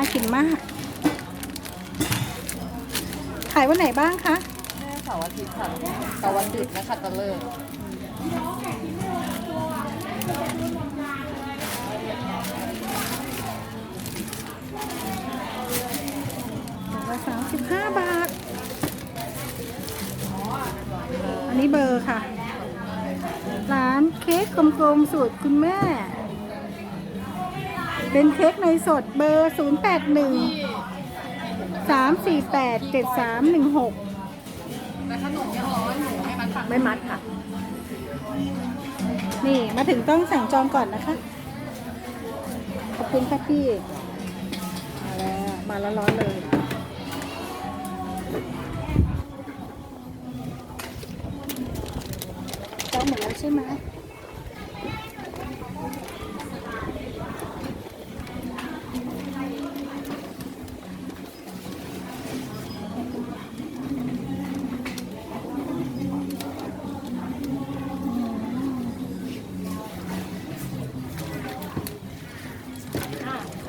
ากินมาก ขายวันไหนบ้างคะแม่เสาร์อาทิตย์ค่ะแต่วันหยุดนะคะตะเลิกละสามสิบห้าบาท อันนี้เบอร์ค่ะ ร้านเค้กกลมๆสูตรคุณแม่ เป็นเค้กในยสดเบอร์ 0 8 1 3 4 8 7 3 1 6แต่ขนมยังร้อนหนูให้มันผักไม่มัดค่ะ นี่มาถึงต้องสั่งจองก่อนนะคะ ขอบคุณค่ะพี่ มาแล้ว มาแล้วร้อนเลยจองหมดแล้วใช่ไหม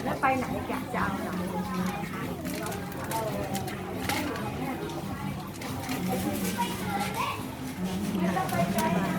แล้วไปไหนอยากจะเอาหนังไปไกล